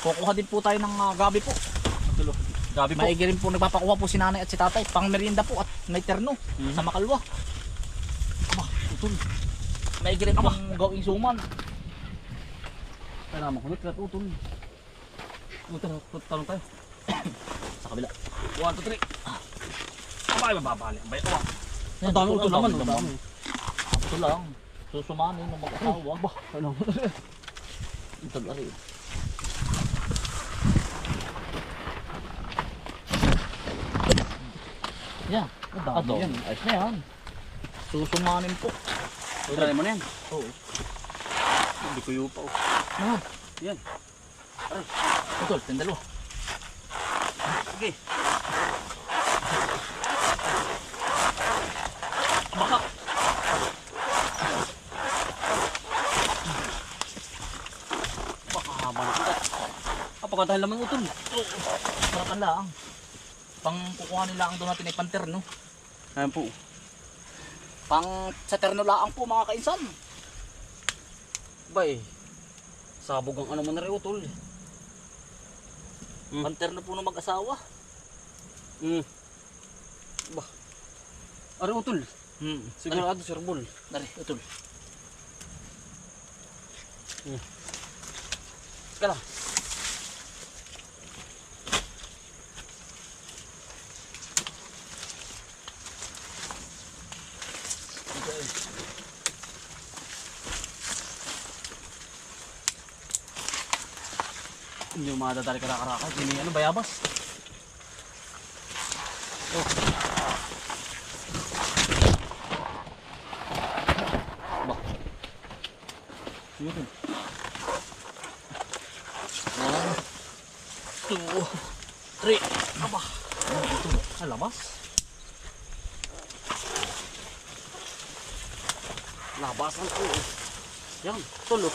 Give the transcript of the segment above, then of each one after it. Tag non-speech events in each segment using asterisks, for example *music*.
kukuha din po tayo ng ah, gabi po. Tulo. Gabi po. Maigi rin po nagpapakuha po si nanay at si tatay. Pang merienda po at may terno Mhm. sa makalwa. Aba, utol. Maigi rin pong gawing suman. Naman kulot, kulot, utol. Utol, talong tayo. *coughs* Sa kabila. 1, 2, 3. Abay, mababali. Abay, oh. Yan, Ang dami utol, naman, ang dami. Ito lang. Susumanin ng mag-asawa. Bah, Ano? *laughs* utol ari. Dami Ato. yan. Ayos na yan. Susumanin po. Try mo na yan. Oo. Hindi ko yupa. oh. Ah, Yan. utol, yung dalawa. Sige. Baka. Baka haba na kita. Kapag dahil naman utol. Sarakan lang. Pang kukuha nila ang doon natin ay panterno. Ayan po. Pang sa terno laang po mga kainsan. Bay. Sabog ang ano mo na rin utol. Hmm. Panterno po ng mag-asawa. Hmm. Bah. Ari utol. Hmm. Sigurado Sir Bull. Dari, utol. Teka lang. Na karaka. Hindi ano, bayabas. Oh. Ba. Yun. One, two, three. Aba. Ito? Sa labas. Labasan ko. Yan, tulo.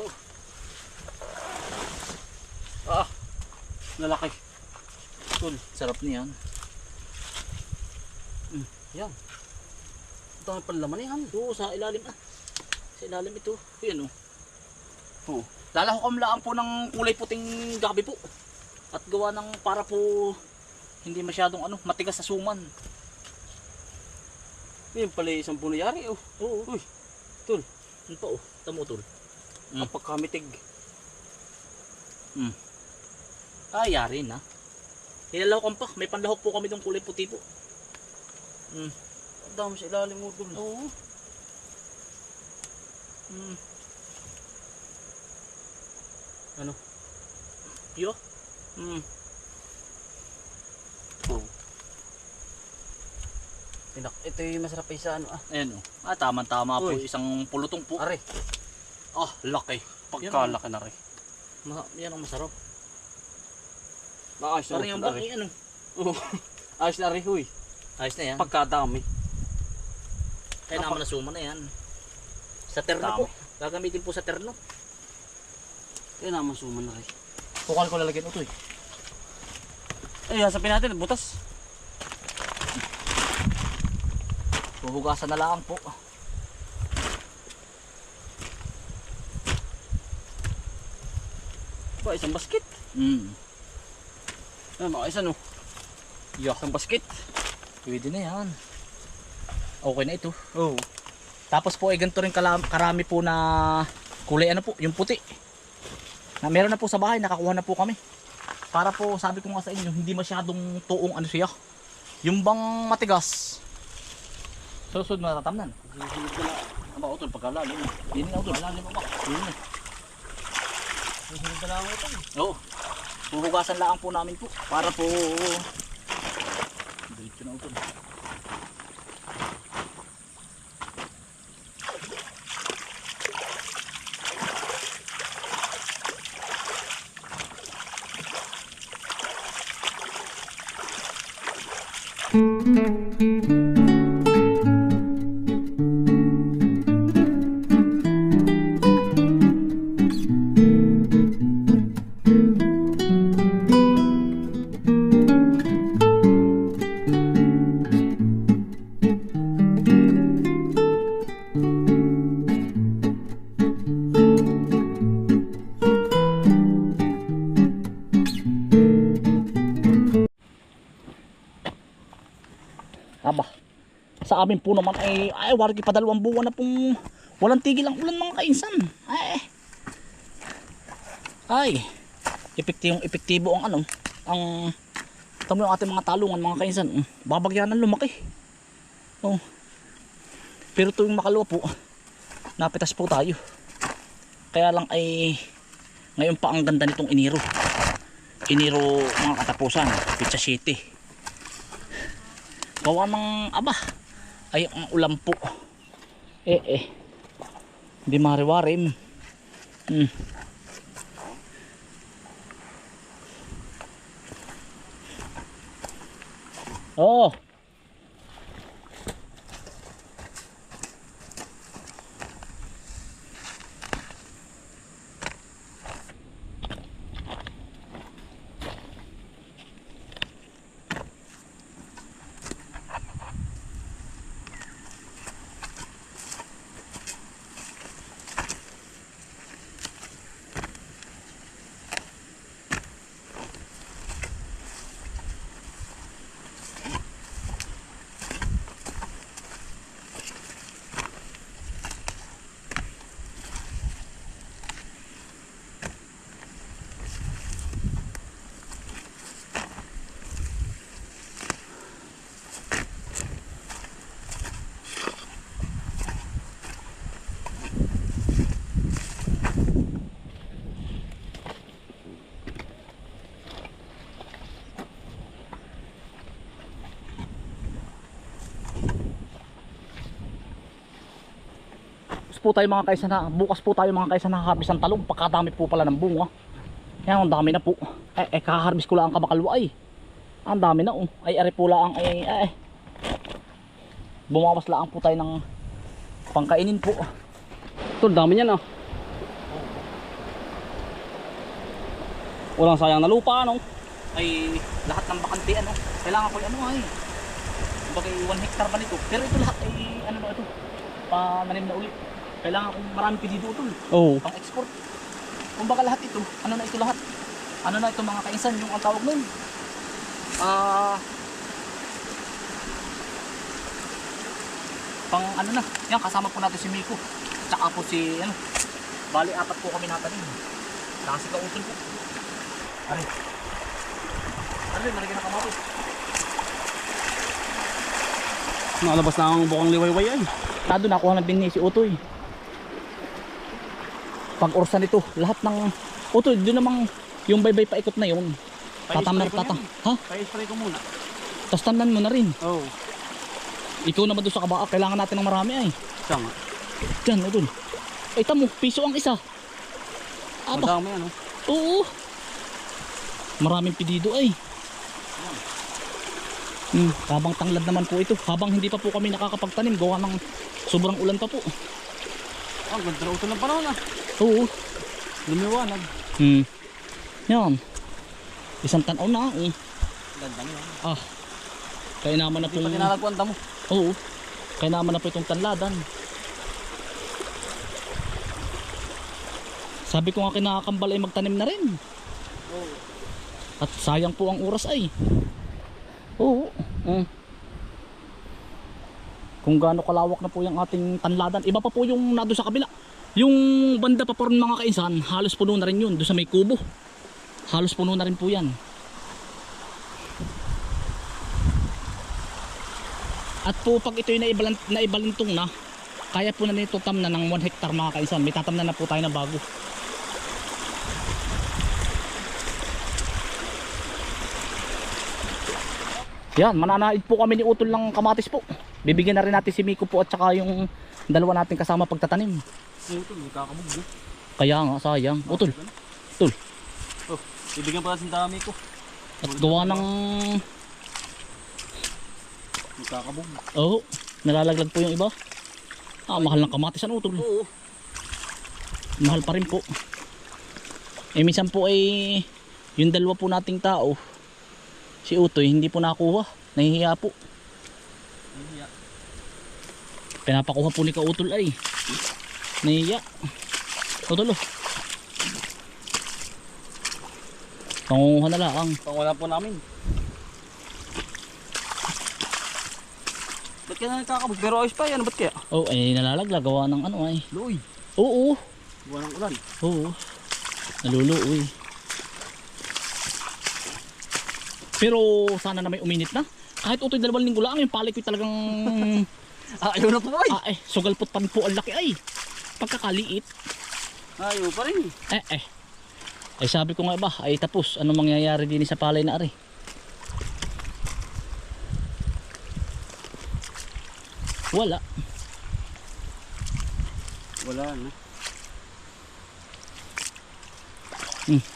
Oh. Lalaki. Tul, Sarap niyan. yan. Ito ang panlaman yan. Oo, sa ilalim ah. Sa ilalim ito. Yan oh. Oo. Lalahokam lang po ng kulay puting gabi po. At gawa ng para po hindi masyadong ano, matigas sa suman. Yan pala yung isang punayari. Oh. Oo. Uy, tul, Ano pa oh? Tamo tol. Mm. ang pagkamitig. Ah, yari na. Hinalahokam pa. May panlahok po kami ng kulay puti po. Mm. Ang dami sa ilalim mo, tul. Oo. Mm. Ano? Yo. Mm. Oh. Pinak, ito yung masarap isa ano ah. Ayan oh. Ah, tama-tama po. Uy. Isang pulutong po. Are, Ah, laki. pagkalaki na rin. Ma yan ang masarap. Maayos na Parang yung baki ano. Oo. *laughs* Ayos na rin, huy. Ayos na yan. Pagkadami. Kaya naman na suma na yan. Sa terno Tama. po. Gagamitin po sa terno. Kaya naman suman na rin. Bukal ko lalagyan ito eh. Eh, hasapin natin, butas. Huhugasan na lang po. Ba, isang basket. Mm. Ay, maayos ano. Yeah. Isang basket. Pwede na yan. Okay na ito. Oo. Tapos po ay ganito rin karami po na kulay ano po, yung puti. Na meron na po sa bahay, nakakuha na po kami. Para po, sabi ko nga sa inyo, hindi masyadong tuong ano siya. Yung bang matigas. Susunod na tatamnan. Susunod ko na. Aba, utol, pagkalalim. Yun nga doon. Pagkalalim mo, Yun na. Susunod na lang ito. Oo. Huhugasan lang po namin po para po Diretso na ito. Sa amin po naman ay ay wargi pa dalawang buwan na pong walang tigil ang ulan mga kainsan. Ay. Ay. Epektibong epektibo ang ano, ang tamo yung ating mga talungan mga kainsan. Mm, Babagyanan lumaki. Oh. Pero tuwing makalawa po, napitas po tayo. Kaya lang ay ngayon pa ang ganda nitong iniro. Iniro mga katapusan, Pizza City. Gawa ng aba. Ay ang ulam po. Eh eh. Hindi mariwarim. Hmm. Oh. Po tayo mga kaisa na, bukas po tayo mga kaisa nakakabis ng talong, pagkadami po pala ng bunga. Yan, ang dami na po. Eh, eh kakaharbis ko lang ang kamakalwa ay. Ang dami na oh. Ay, ari po lang ay, ay. Bumawas lang po tayo ng pangkainin po. Tol, dami niyan ah. Walang sayang na lupa, ano? Ay, lahat ng bakante ano, kailangan ko ano ay. Kumbaga 1 hectare ba nito? Pero ito lahat ay ano ba ito? Pananim na ulit. Kailangan kong marami pedido ito. Oo. pang export. Kumbaga lahat ito, ano na ito lahat? Ano na ito mga kainsan, yung ang tawag nun? Ah... pang ano na, yan kasama po natin si Miko. Tsaka po si, ano, bali apat po kami natanim. Tsaka si Kautol po. Ari. Ari, nalagyan na kamatis. Nakalabas na ang bukang liwayway ay. Nado nakuha ng din ni si Utoy. Pag orsa nito, lahat ng Utoy, doon namang yung baybay paikot na yun. Ko tatam. Ha? Pa-spray ko muna. Tapos tamnan mo na rin. Oo. Ikaw naman doon sa kabaka, kailangan natin ng marami ay. Siya nga. Diyan, Utol. Ay tamo, piso ang isa. Aba, Madami ano. oo. Maraming pedido ay. Hmm, habang tanglad naman po ito. Habang hindi pa po kami nakakapagtanim, gawa ng sobrang ulan pa po. Ah, ganda na ito ng panahon ah. Oo. Lumiwanag. Hmm. Yan. Isang tanaw na. Eh. Ganda niya. Ah. Kaya naman na Hindi pa tinalagpuan mo. Oo. Kaya naman na po itong tanladan. Sabi ko nga kinakambal ay magtanim na rin. Oo. At sayang po ang oras ay. Oo. Mm. Kung gaano kalawak na po yung ating tanladan. Iba pa po yung nado sa kabila. Yung banda pa po rin mga kainsan, halos puno na rin yun. Doon sa may kubo. Halos puno na rin po yan. At po pag ito'y naibalan, naibalintong na, kaya po na nito tam na ng 1 hectare mga kainsan. May tatam na po tayo na bago. Yan, mananaid po kami ni Utol ng kamatis po. Bibigyan na rin natin si Miko po at saka yung dalawa natin kasama pagtatanim. May kakabog no? Kaya nga, sayang. Utol, Utol. Oh, ibigyan pa natin dami ko. At gawa ng... May kakabog. Oh, nalalaglag po yung iba. Ah, mahal ng kamatis ang Utol. Oo. Mahal pa rin po. Eh, minsan po ay yung dalawa po nating tao, si Utoy, hindi po nakuha. Nahihiya po. Nahihiya. Pinapakuha po ni Kautol ay. Nahiya. Utol oh. Pangunguha na lang. Pang wala po namin. Ba't ka na nagkakabog? Pero ayos pa yan. Ba't kaya? Oh, ay nalalaglag. Gawa ng ano ay. Luoy. Oo. Buwan ng ulan. Oo. Naluluoy. Pero sana na may uminit na. Kahit utoy dalawang linggo lang, yung palay ko talagang *laughs* Ah, ayaw na po ay. ah, eh, sugalpot pa po ang laki ay. Pagkakaliit. Ayaw pa rin. Eh eh. Ay sabi ko nga ba, ay tapos, ano mangyayari din sa palay na ari? Wala. Wala na. Patay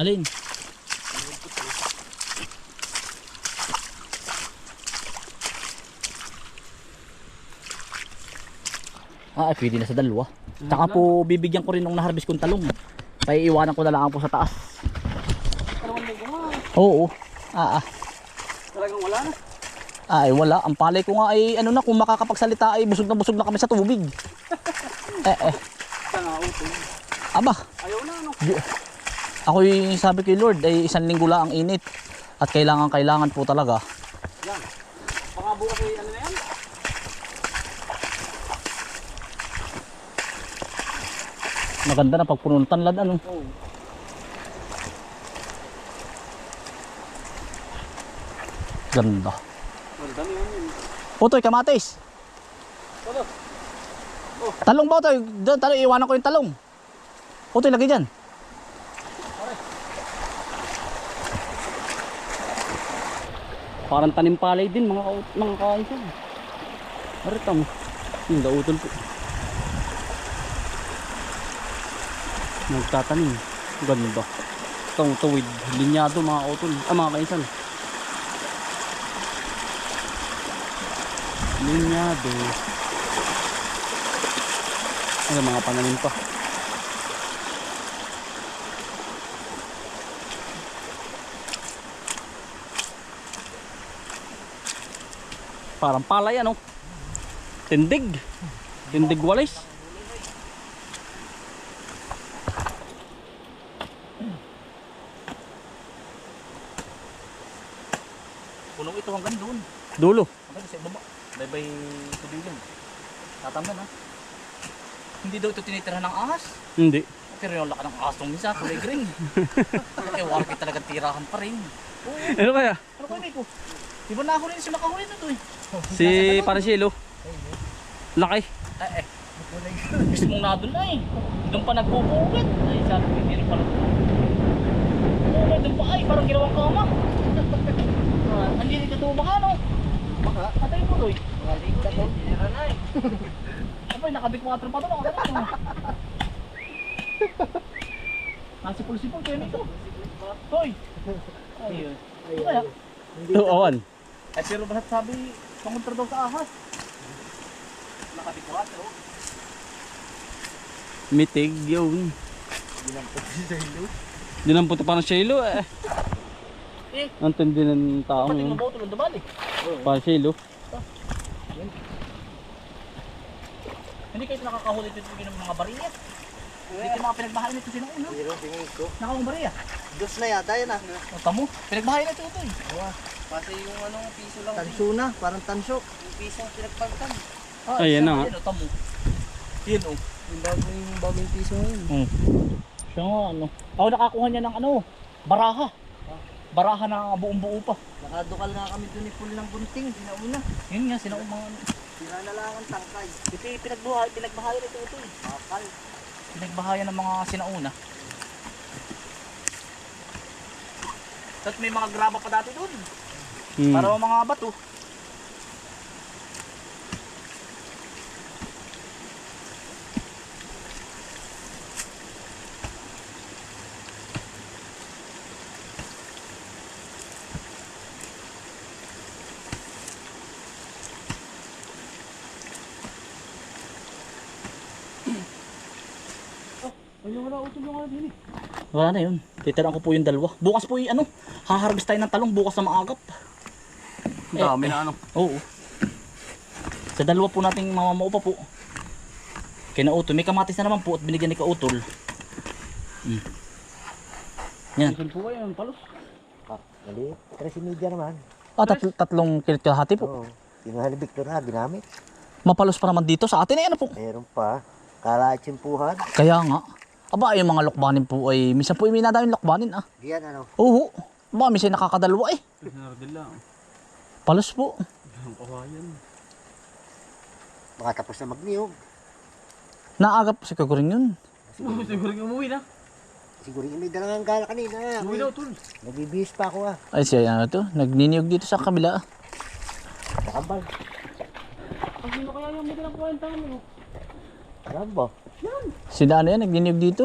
Alin? Ah, eh, pwede na sa dalawa. Tsaka po bibigyan ko rin nung naharvest kong talong. Paiiwanan ko na lang po sa taas. Dalawang linggo nga. Oo. Ah, ah. Talagang wala na. Ay, wala. Ang palay ko nga ay ano na, kung makakapagsalita ay busog na busog na kami sa tubig. *laughs* eh, eh. Sana utol. Aba, Ayaw na ano. Ako'y sabi kay Lord ay isang linggo lang ang init. At kailangan kailangan po talaga. Yan. Baka bukas ay ano na yan. Maganda na pagpuno ng tanlad ano. Oo. Ganda. Ang dami yan yun. Utoy, kamatis. Ano? Talong ba? Doon, talong, iwanan ko yung talong. Utoy, lagay dyan. Parang tanim palay din mga ka- mga kain ko. Arita mo. Yung dautol po. Nagtatanim. Ganda. Itong tuwid. Linyado mga utol. Ah mga kainsan. Linyado. Ano mga pananim pa. Parang palay ano. Tindig. Tindig walis. Punong ito hanggang doon. Dulo. Hanggang sa ibaba. Bye-bye tubilin. Tatamnan ha. Hindi daw ito tinitirahan ng ahas. Hindi. Pero yung laka ng ahas nung misa, kulay green. *laughs* eh, wala talagang tirahan pa rin. Oo, Ano kaya? ano ko ko? Di ba na si makahuli na to eh? Si Parasilo. Laki. Eh, eh. Gusto mong nadun na eh. Doon pa nagpupugat. Ay, sabi ko, hindi pala. Oo, doon pa ay, parang ginawang kama. Ah, Hindi rin katuwa baka no? Baka? Patay mo Loy. Galing ka to. Tira na eh. Abay, nakabik 4 pa mo. Nasipol-sipol kayo nito. Hoy! Ayun. Ano kaya? Ito, awan. Eh, pero bahat sabi, pangontra daw sa ahas. Nakabik 4. Mitig yun. Dinampot pa ng Shelo eh. Eh, Ang tindi ng tao pati yun. mo ba tulong dumali? Para Shelo. Hindi kayo nakakahuli dito ng mga bariya. Hindi kayo mga pinagbahay nito sino una. Pero tingin ko. Nakakong bariya. Dos na yata yan ah. Tamo, pinagbahay nito ito eh. Kasi yung ano, piso lang. Tanso na, parang tanso. Yung piso pinagpagtan. Ah, Ayan na nga. Yan o, tamo. Yan o. Yung bagong, bagong piso ngayon. Hmm. Siya nga ano. Ako nakakuha niya ng ano, baraha. Baraha na buong buo pa. Nakadukal nga kami dun ni Pul ng bunting. Sinauna. Yun nga, ano. Sira na lang ang tangkay. Ito yung pinagbuhay, pinagbahay nito ito eh. Kapal. Pinagbahayan ng mga sinauna. At may mga graba pa dati doon. Hmm. Para mga bato. Wala utol yung ano. Wala na yun. Titiraan ko po yung dalawa. Bukas po yung ano, haharvest tayo ng talong bukas na maagap. Ang dami na ano. Oo. Sa dalawa po nating mamamao pa po. Kinautol. May kamatis na naman po at binigyan ni Kautol. Mm. Yan. Saan po kayo? Palos. Ah, mali. Tres media naman. Ah, tat- tatlong kilit kalahati po. Oo. Ni Victor na, ginamit. Mapalos pa naman dito sa atin eh, ano po. Meron pa. Kala at simpuhan. Kaya nga. Aba, yung mga lokbanin po ay, minsan po may nadaming lokbanin ah. Diyan ano. Oo. Aba, minsan nakakadalwa eh. Palos po. Ang kawayan. Baka tapos na magniyog. Naagap si Kaguring yun. Siguro yung umuwi na. Siguro yung may dalangang gala kanina. Umuwi na, tol. Nagbibihis pa ako ah. Ay siya, ano to, nagniniyog dito sa kabila. Nakambal. Ang sino kaya yung may dalang kwenta mo? Alam ba? Sila ano yan, nagniniyog dito.